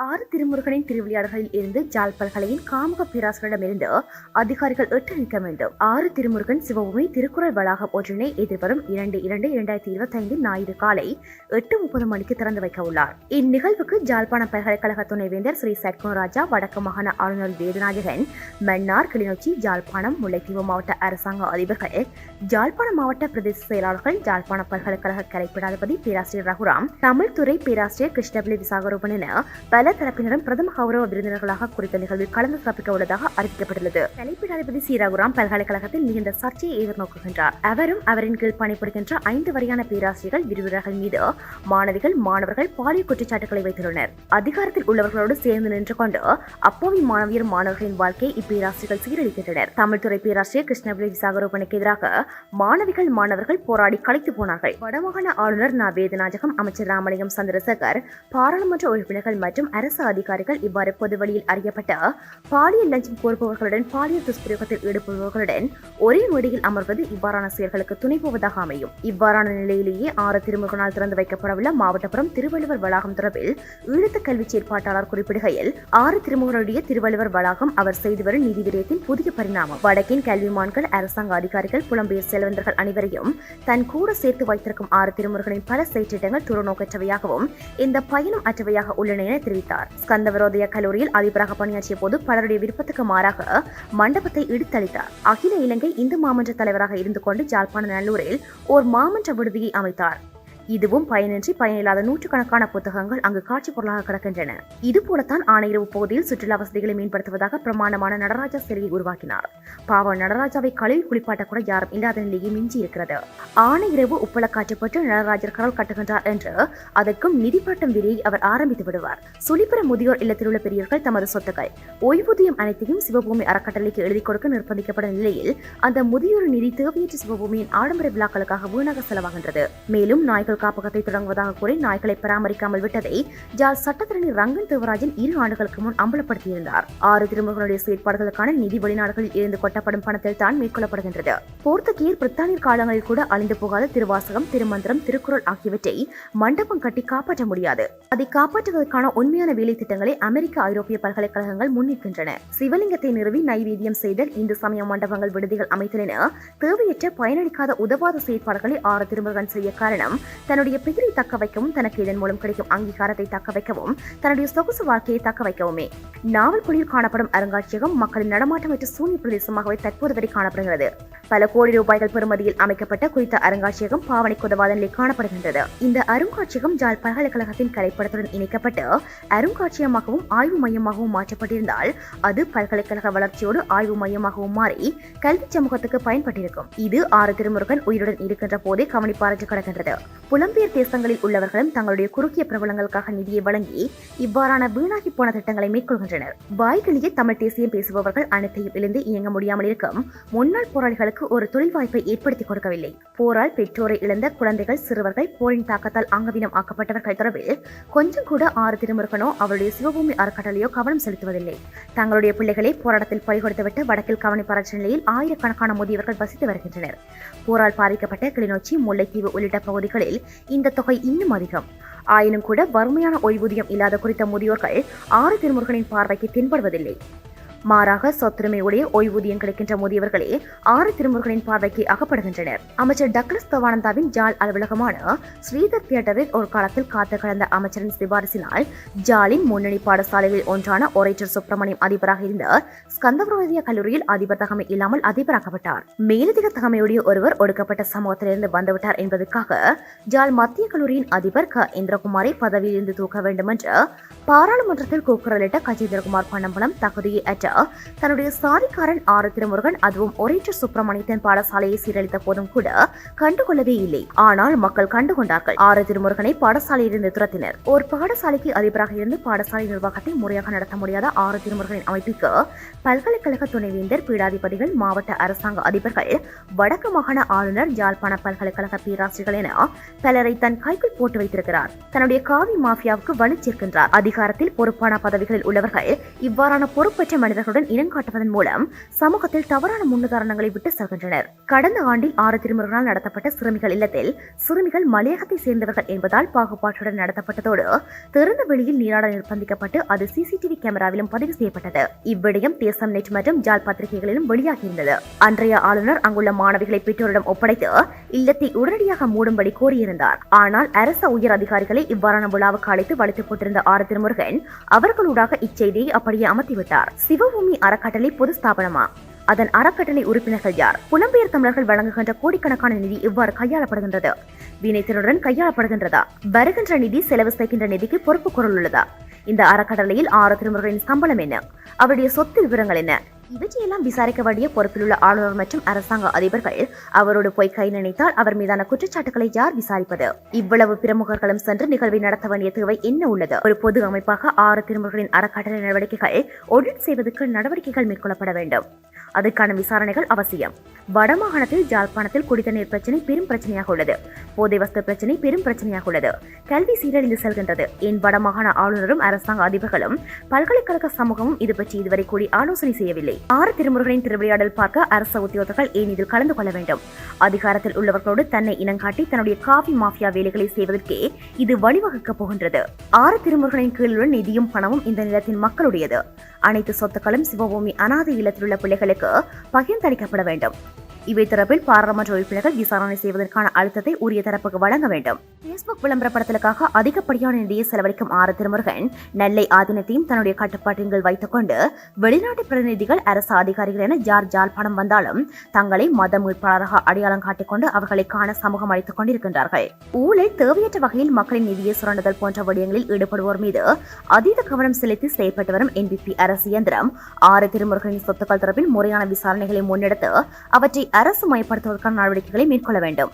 ஆறு திருமுருகனின் திருவிளையாடல்களில் இருந்து ஜாழ் பல்கலையின் காமுக பேராசிரியரிடமிருந்து அதிகாரிகள் எட்டு வேண்டும். ஆறு திருமுருகன் சிவபூமி திருக்குறள் வளாகம் ஒன்றினை எதிர்வரும் இரண்டு இரண்டு இரண்டாயிரத்தி இருபத்தி ஐந்து ஞாயிறு காலை எட்டு முப்பது மணிக்கு திறந்து வைக்க உள்ளார். இந்நிகழ்வுக்கு ஜாழ்ப்பாணம் பல்கலைக்கழக துணைவேந்தர் ஸ்ரீ சட்குணராஜா வடக்கு மாகாண ஆளுநர் வேதநாயகன் மன்னார் கிளிநொச்சி ஜாழ்ப்பாணம் முல்லைத்தீவு மாவட்ட அரசாங்க அதிபர்கள் ஜாழ்ப்பாணம் மாவட்ட பிரதேச செயலாளர்கள் ஜாழ்ப்பாணம் பல்கலைக்கழக கலைப்பீடாதிபதி பேராசிரியர் ரகுராம் தமிழ்துறை பேராசிரியர் கிருஷ்ணபிள்ளி விசாகரூபன் என பல தரப்பினரும் பிரதம கௌரவ விருந்தினர்களாக குறித்த நிகழ்வில் கலந்து சிறப்பிக்க உள்ளதாக அறிவிக்கப்பட்டுள்ளது. கலைப்பீடாதிபதி சி ரகுராம் பல்கலைக்கழகத்தில் மிகுந்த சர்ச்சையை எதிர்நோக்குகின்றார். அவரும் அவரின் கீழ் பணிபுரிகின்ற ஐந்து வரையான பேராசிரியர்கள் விரிவுரைகள் மீது மாணவிகள் மாணவர்கள் பாலியல் குற்றச்சாட்டுகளை வைத்துள்ளனர். அதிகாரத்தில் உள்ளவர்களோடு சேர்ந்து நின்று கொண்டு அப்போவி மாணவியர் மாணவர்களின் வாழ்க்கையை இப்பேராசிரியர்கள் சீரழிக்கின்றனர். தமிழ்துறை பேராசிரியர் கிருஷ்ணபிலி விசாகரூபனுக்கு எதிராக மாணவிகள் மாணவர்கள் போராடி கலைத்து போனார்கள். வடமாகாண ஆளுநர் நா. வேதநாயகம் அமைச்சர் ராமலிங்கம் சந்திரசேகர் பாராளுமன்ற உறுப்பினர்கள் மற்றும் அரசு அதிகாரிகள் இவ்வாறு பொதுவெளியில் அறியப்பட்ட பாலியல் லஞ்சம் கோருபவர்களுடன் பாலியல் துஷ்பிரயோகத்தில் ஈடுபடுபவர்களுடன் ஒரே மேடையில் அமர்வது இவ்வாறான செயல்களுக்கு துணை போவதாக அமையும். இவ்வாறான நிலையிலேயே ஆறு திருமுகனால் திறந்து வைக்கப்படவுள்ள மாவட்டபுரம் திருவள்ளுவர் வளாகம் தொடர்பில் ஈழத்த கல்வி செயற்பாட்டாளர் குறிப்பிடுகையில் ஆறு திருமுகனுடைய திருவள்ளுவர் வளாகம் அவர் செய்து வரும் நிதி விரயத்தின் புதிய பரிணாமம். வடக்கின் கல்விமான்கள் அரசாங்க அதிகாரிகள் புலம்பெயர் செல்வந்தர்கள் அனைவரையும் தன் கூட சேர்த்து வைத்திருக்கும் ஆறு திருமுருகனின் பல செயற்றிட்டங்கள் துறநோக்கற்றவையாகவும் இந்த பயணம் அற்றவையாக உள்ளன என தெரிவித்தார் ஸ்கந்தவரோதய கல்லூரியில் அதிபராக பணியாற்றிய போது பலருடைய விருப்பத்துக்கு மாறாக மண்டபத்தை இடித்தளித்தார். அகில இலங்கை இந்து மாமன்ற தலைவராக இருந்து கொண்டு ஜாழ்ப்பாண நல்லூரில் ஓர் மாமன்ற விடுதியை அமைத்தார். இதுவும் பயனின்றி பயனில்லாத நூற்றுக்கணக்கான புத்தகங்கள் அங்கு காட்சி பொருளாக கிடக்கின்றன. இதுபோலத்தான் ஆணையரவு பகுதியில் சுற்றுலா வசதிகளை மேம்படுத்துவதாக பிரமாணமான நடராஜா சிலையை உருவாக்கினார். பாவ நடராஜாவை கழுவி குளிப்பாட்ட கூட யாரும் இல்லாத நிலையை மிஞ்சி இருக்கிறது ஆணையரவு உப்பள காட்டப்பட்டு நடராஜர் கடல் கட்டுகின்றார் என்று அதற்கும் நிதிப்பட்டம் விலையை அவர் ஆரம்பித்து விடுவார். சுழிப்புற முதியோர் இல்லத்தில் உள்ள பெரியவர்கள் தமது சொத்துக்கள். ஓய்வூதியம் அனைத்தையும் சிவபூமி அறக்கட்டளைக்கு எழுதி கொடுக்க நிர்பந்திக்கப்படும் நிலையில் அந்த முதியோர் நிதி தேவையற்ற சிவபூமியின் ஆடம்பர விழாக்களுக்காக வீணாக செலவாகின்றது. மேலும் நாய்கள் காப்பகத்தை தொடங்குவதாக கூறி நாய்களை பராமரிக்காமல் விட்டதை ஜால் சட்டத்தரணி ரங்கன் தேவராஜன் இரு ஆண்டுகளுக்கு முன் அம்பலப்படுத்தியிருந்தார். ஆறு திருமகளுடைய செயற்பாடுகளுக்கான நிதி வெளிநாடுகளில் இருந்து கொட்டப்படும் பணத்தில் தான் மேற்கொள்ளப்படுகின்றது. போர்த்துகீர் பிரித்தானியர் காலங்களில் கூட அழிந்து போகாத திருவாசகம் திருமந்திரம் திருக்குறள் ஆகியவற்றை மண்டபம் கட்டி காப்பாற்ற முடியாது. அதை காப்பாற்றுவதற்கான உண்மையான வேலை திட்டங்களை அமெரிக்க ஐரோப்பிய பல்கலைக்கழகங்கள் முன்னிற்கின்றன. சிவலிங்கத்தை நிறுவி நைவேத்தியம் செய்தல் இந்து சமய மண்டபங்கள் விடுதிகள் அமைத்தல் என தேவையற்ற பயனளிக்காத உதவாத செயற்பாடுகளை ஆறு திருமகன் செய்ய காரணம் தன்னுடைய பெயரை தக்க வைக்கவும் தனக்கு இதன் மூலம் கிடைக்கும் அங்கீகாரத்தை தக்க வைக்கவும் தன்னுடைய சொகுசு வாழ்க்கையை தக்க வைக்கவுமே. நாவல்குடியில் காணப்படும் அருங்காட்சியகம் மக்களின் நடமாட்டமற்ற சூன்ய பிரதேசமாகவே தற்போது வரை காணப்படுகிறது. பல கோடி ரூபாய்கள் பெறுமதியில் அமைக்கப்பட்ட குறித்த அருங்காட்சியகம் பாவனைக்கு உதவாத நிலை காணப்படுகின்றது. இந்த அருங்காட்சியகம் ஜாழ் பல்கலைக்கழகத்தின் கலைப்படத்துடன் இணைக்கப்பட்டு அருங்காட்சியகமாகவும் ஆய்வு மையமாகவும் மாற்றப்பட்டிருந்தால் அது பல்கலைக்கழக வளர்ச்சியோடு ஆய்வு மையமாகவும் மாறி கல்வி சமூகத்துக்கு பயன்பட்டிருக்கும். இது ஆறு திருமுருகன் உயிருடன் இருக்கின்ற போதே கவனிப்பாரற்று கிடக்கின்றது. புலம்பெயர் தேசங்களில் உள்ளவர்களும் தங்களுடைய குறுகிய பிரபலங்களுக்காக நிதியை வழங்கி இவ்வாறான வீணாகி போன திட்டங்களை மேற்கொள்கின்றனர். வாய்களியே தமிழ் தேசியம் பேசுபவர்கள் அனைத்தையும் இழந்து இயங்க முடியாமல் இருக்கும் முன்னாள் போராளிகளுக்கு ஒரு தொழில் வாய்ப்பை ஏற்படுத்தி கொடுக்கவில்லை. போரால் பெற்றோரை இழந்த குழந்தைகள் சிறுவர்கள் போரின் தாக்கத்தால் அங்கவீனம் ஆக்கப்பட்டவர்கள் தொடர்பில் கொஞ்சம் கூட ஆறு திருமுருகனோ அவருடைய சிவபூமி அறக்கட்டளையோ கவனம் செலுத்துவதில்லை. தங்களுடைய பிள்ளைகளை போராட்டத்தில் பறிகொடுத்துவிட்டு வடக்கில் கவனிப்பாரற்ற நிலையில் ஆயிரக்கணக்கான முதியவர்கள் வசித்து வருகின்றனர். போரால் பாதிக்கப்பட்ட கிளிநொச்சி முல்லைத்தீவு உள்ளிட்ட பகுதிகளில் இந்த தொகை இன்னும் அதிகம். ஆயினும் கூட வறுமையான ஓய்வூதியம் இல்லாத குறித்த முதியோர்கள் ஆறு திருமுருகனின் பார்வைக்கு தென்படுவதில்லை. மாறாக சொத்துரிமையுடைய ஓய்வூதியம் கிடைக்கின்ற முதியவர்களே ஆறு திருமுருகனின் பார்வைக்கு அகப்படுகின்றனர். அமைச்சர் டக்ளஸ் தவானந்தாவின் ஜால் அலுவலகமான ஸ்ரீதர் தியேட்டரில் ஒரு காலத்தில் காத்து கலந்த அமைச்சரின் சிபாரிசினால் ஜாலின் முன்னணி பாடசாலைகளில் ஒன்றான ஒரேச்சர் சுப்பிரமணியம் அதிபராக இருந்த ஸ்கந்தபுரோதிய கல்லூரியில் அதிபர் தகமை இல்லாமல் அதிபராக்கப்பட்டார். மேலதிக தகமையுடைய ஒருவர் ஒடுக்கப்பட்ட சமூகத்திலிருந்து வந்துவிட்டார் என்பதற்காக ஜால் மத்திய கல்லூரியின் அதிபர் க. இந்திரகுமாரை பதவியிலிருந்து தூக்க வேண்டும் என்று பாராளுமன்றத்தில் கூக்குரலிட்ட கஜேந்திரகுமார் பன்னம்பலம் தகுதியை அற்ற தன்னுடைய சாதிக்காரன் ஆறு திருமுருகன் அதுவும் ஒரேற்ற சுப்பிரமணியத்தின் பாடசாலையை சீரழித்த போதும் கூட கண்டுகொள்ளவே இல்லை. ஆனால் மக்கள் கண்டுகொண்டார்கள். ஆறு திருமுருகனை பாடசாலையிலிருந்து துரத்தினர். ஒரு பாடசாலைக்கு அதிபராக இருந்து பாடசாலை நிர்வாகத்தை முறையாக நடத்த முடியாத ஆறு திருமுருகனின் அமைப்புக்கு பல்கலைக்கழக துணைவேந்தர் பீடாதிபதிகள் மாவட்ட அரசாங்க அதிபர்கள் வடக்கு மாகாண ஆளுநர் யாழ்ப்பாண பல்கலைக்கழக பேராசிரியர்கள் என பலரை தன் கைக்குள் போட்டு வைத்திருக்கிறார். தன்னுடைய காவி மாஃபியாவுக்கு வலு சேர்க்கின்றார். அதிகாரத்தில் பொறுப்பான பதவிகளில் உள்ளவர்கள் இவ்வாறான பொறுப்பற்ற மனிதர் மனிதர்களுடன் இனங்காட்டுவதன் மூலம் சமூகத்தில் தவறான முன்னுதாரணங்களை விட்டு செல்கின்றனர். கடந்த ஆண்டில் ஆறு திருமுறைகளால் நடத்தப்பட்ட சிறுமிகள் இல்லத்தில் சிறுமிகள் மலையகத்தை சேர்ந்தவர்கள் என்பதால் பாகுபாட்டுடன் நடத்தப்பட்டதோடு திறந்த வெளியில் நீராட நிர்பந்திக்கப்பட்டு அது சிசிடிவி கேமராவிலும் பதிவு செய்யப்பட்டது. இவ்விடயம் தேசம் நெட் மற்றும் ஜால் பத்திரிகைகளிலும் வெளியாகியிருந்தது. அன்றைய ஆளுநர் அங்குள்ள மாணவிகளை பெற்றோரிடம் ஒப்படைத்து இல்லத்தை உடனடியாக மூடும்படி கோரியிருந்தார். ஆனால் அரச உயர் அதிகாரிகளை இவ்வாறான விழாவுக்கு அழைத்து வளைத்து போட்டிருந்த ஆறு திருமுருகன் அவர்களூடாக இச்செய்தியை அப்படியே அமர்த்திவிட்டார். சிவ சிவபூமி அறக்கட்டளை பொது ஸ்தாபனமா? அதன் அறக்கட்டளை உறுப்பினர்கள் யார்? புலம்பெயர் தமிழர்கள் வழங்குகின்ற கோடிக்கணக்கான நிதி இவ்வாறு கையாளப்படுகின்றது? வினைத்திறனுடன் கையாளப்படுகின்றதா? வருகின்ற நிதி செலவு செய்கின்ற நிதிக்கு பொறுப்பு குரல் உள்ளதா? இந்த அறக்கட்டளையில் ஆறு திருமுருகனின் சம்பளம் என்ன? அவருடைய சொத்து விவரங்கள் என்ன? இவற்றையெல்லாம் விசாரிக்க வேண்டிய பொறுப்பில் உள்ள ஆளுநர் மற்றும் அரசாங்க அதிபர்கள். அவரோடு போய் கை நினைத்தால் அவர் மீதான குற்றச்சாட்டுகளை யார் விசாரிப்பது? இவ்வளவு பிரமுகர்களும் சென்று நிகழ்வை நடத்த வேண்டிய தேவை என்ன உள்ளது? ஒரு பொது அமைப்பாக ஆறு திருமுருகளின் அறக்கட்டளை நடவடிக்கைகள் ஒடிட் செய்வதற்கு நடவடிக்கைகள் மேற்கொள்ளப்பட வேண்டும். அதற்கான விசாரணைகள் அவசியம். வடமாகாணத்தில் ஜாழ்ப்பாணத்தில் குடித்தண்ணீர் பிரச்சனை பெரும் பிரச்சனையாக உள்ளது. போதை வஸ்து பிரச்சனை பெரும் பிரச்சனையாக உள்ளது. கல்வி சீரழிந்து செல்கின்றது. என் வடமாகாண ஆளுநரும் அரசாங்க அதிபர்களும் பல்கலைக்கழக சமூகமும் இது பற்றி இதுவரை கூடி ஆலோசனை செய்யவில்லை. ஆறு திருமுருகனின் திருவிளையாடல் பார்க்க அரச உத்தியோகர்கள் ஏன் இதில் கலந்து கொள்ள வேண்டும்? அதிகாரத்தில் உள்ளவர்களோடு தன்னை இனங்காட்டி தன்னுடைய காவி மாஃபியா வேலைகளை செய்வதற்கே இது வழிவகுக்கப் போகின்றது. ஆறு திருமுருகனின் கீழுள்ள நிதியும் பணமும் இந்த நிலத்தின் மக்களுடையது. அனைத்து சொத்துக்களும் சிவபூமி அனாதை இல்லத்தில் உள்ள பிள்ளைகளுக்கு பகிர்ந்தளிக்கப்பட வேண்டும். இவை தரப்பில் பாராளுமன்ற உறுப்பினர்கள் விசாரணை செய்வதற்கான அழுத்தத்தை உரிய தரப்புக்கு வழங்க வேண்டும். பேஸ்புக் விளம்பரப்படுத்தலுக்காக அதிகப்படியான நிதியை செலவழிக்கும் ஆறு திருமுருகன் நெல்லை ஆதீனத்தையும் தன்னுடைய கட்டுப்பாட்டின் கீழ் வைத்துக் கொண்டு வெளிநாட்டு பிரதிநிதிகள் அரசு அதிகாரிகள் என ஜார் ஜாழ்ப்பாணம் வந்தாலும் தங்களை மத மீட்பாளராக அடையாளம் காட்டிக்கொண்டு அவர்களை காண சமூகம் அளித்துக் கொண்டிருக்கின்றார்கள். ஊழல் தேவையற்ற வகையில் மக்களின் நிதியை சுரண்டுதல் போன்ற விடயங்களில் ஈடுபடுவோர் மீது அதீத கவனம் செலுத்தி செயல்பட்டு வரும் என்பிபி அரசு இயந்திரம். ஆறு திருமுருகனின் சொத்துக்கள் தொடர்பில் முறையான விசாரணைகளை முன்னெடுத்து அவற்றை அரசு மயப்படுத்துவதற்கான நடவடிக்கைகளை மேற்கொள்ள வேண்டும்.